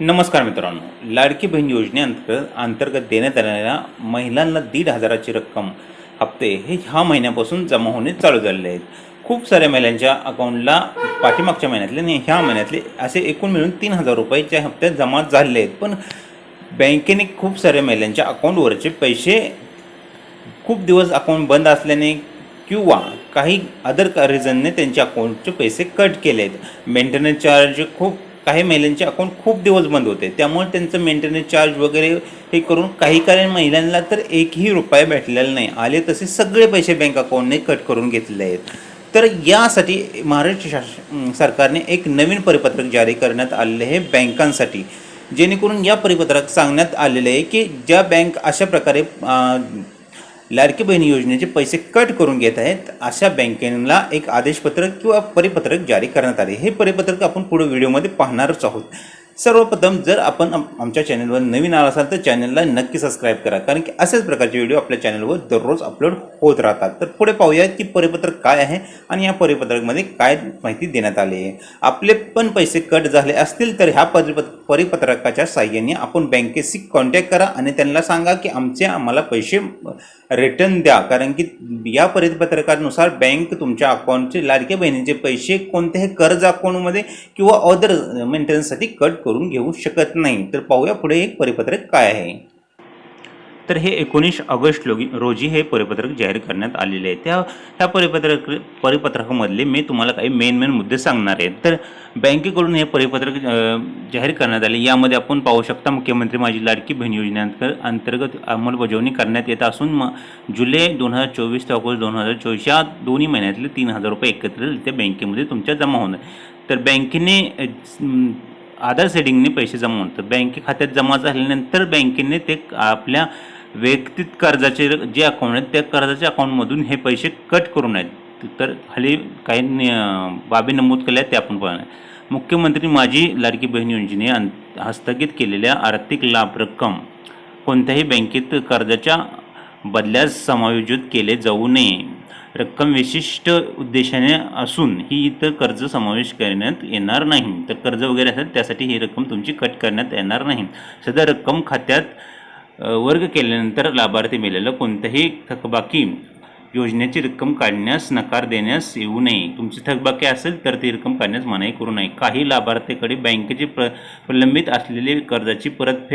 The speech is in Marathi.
नमस्कार मित्रांनो. लाडकी बहीण योजनेअंतर्गत अंतर्गत देण्यात आलेल्या महिलांना दीड हजाराची रक्कम हप्ते हे ह्या महिन्यापासून जमा होणे चालू झालेले आहेत. खूप साऱ्या महिलांच्या अकाउंटला पाठीमागच्या महिन्यातले आणि ह्या महिन्यातले असे एकूण मिळून तीन हजार रुपयाच्या हप्त्यात जमा झालेले आहेत. पण बँकेने खूप साऱ्या महिलांच्या अकाउंटवरचे पैसे खूप दिवस अकाउंट बंद असल्याने किंवा काही अदर रिझनने त्यांच्या अकाउंटचे पैसे कट केले आहेत मेंटेनन्स चार्ज खूप काही महिलांचे अकाउंट खूप दिवस बंद होते. त्यामुळे त्यांचं मेंटेनन्स चार्ज वगैरे हे करून काही काही महिलांना तर एकही रुपया भेटलेला नाही. आले तसे सगळे पैसे बँक अकाउंटने कट करून घेतले आहेत. तर यासाठी महाराष्ट्र शास सरकारने एक नवीन परिपत्रक जारी करण्यात आलेले आहे बँकांसाठी. जेणेकरून या परिपत्रक सांगण्यात आलेले आहे की ज्या बँक अशा प्रकारे लाडकी बहिणी योजनेचे पैसे कट करून घेत आहेत. अशा बँकेला एक आदेशपत्रक किंवा परिपत्रक जारी करण्यात आले. हे परिपत्रक आपण पुढे व्हिडिओमध्ये पाहणारच आहोत. सर्वप्रथम जर आपण आमच्या चॅनलवर नवीन आला असाल तर चॅनलला नक्की सबस्क्राईब करा. कारण की असेच प्रकारचे व्हिडिओ आपल्या चॅनलवर दररोज अपलोड होत राहतात. तर पुढे पाहूया की परिपत्रक काय आहे आणि या परिपत्रकमध्ये काय माहिती देण्यात आली आहे. आपले पण पैसे कट झाले असतील तर ह्या परिप परिपत्रकाच्या साह्याने आपण बँकेशी कॉन्टॅक्ट करा आणि त्यांना सांगा की आमचे आम्हाला पैसे रिटर्न द्या. कारण की या परिपत्रकानुसार बँक तुमच्या अकाउंटचे लाडक्या बहिणीचे पैसे कोणत्याही कर्ज अकाउंटमध्ये किंवा अदर मेंटेनन्ससाठी कट करून घेऊ शकत नाही. तर पाहूया पुढे एक परिपत्रक काय आहे. तर हे एकोणीस ऑगस्ट रोजी हे परिपत्रक जाहीर करण्यात आलेले आहे. त्या ह्या परिपत्रक परिपत्रकामधले मी तुम्हाला काही मेन मेन मुद्दे सांगणार आहेत तर बँकेकडून हे परिपत्रक जाहीर करण्यात आले. यामध्ये आपण पाहू शकता मुख्यमंत्री माझी लाडकी बहीण योजनेअंतर्गत अंतर्गत अंमलबजावणी करण्यात येत असून म जुलै दोन हजार चोवीस ते ऑगस्ट दोन हजार चोवीस या दोन्ही महिन्यातले तीन हजार रुपये एकत्रितरित्या बँकेमध्ये तुमच्या जमा होणार. तर बँकेने आधार सेडिंगने पैसे जमा होतात. बँके खात्यात जमा झाल्यानंतर बँकेने ते आपल्या वैयक्तिक कर्जाचे जे अकाउंट आहेत त्या कर्जाच्या अकाउंटमधून हे पैसे कट करू नयेत. तर खाली काही बाबी नमूद केल्या आहेत ते आपण पाहणार मुख्यमंत्री माझी लाडकी बहीण योजने हस्तगित केलेल्या आर्थिक लाभ रक्कम कोणत्याही बँकेत कर्जाच्या बदल्यास समायोजित केले जाऊ नये. रक्कम विशिष्ट उद्देशाने असून ही इतर कर्ज समावेश करण्यात येणार नाही. तर कर्ज वगैरे असेल त्यासाठी ही रक्कम तुमची कट करण्यात येणार नाही. सदर रक्कम खात्यात वर्ग केल्यानंतर लाभार्थी मिळालेलं कोणत्याही थकबाकी योजनेची रक्कम काढण्यास नकार देण्यास येऊ नये. तुमची थकबाकी असेल तर ती रक्कम काढण्यास मनाई करू नये. काही लाभार्थीकडे बँकेची प्र प्रलंबित असलेली कर्जाची परतफेड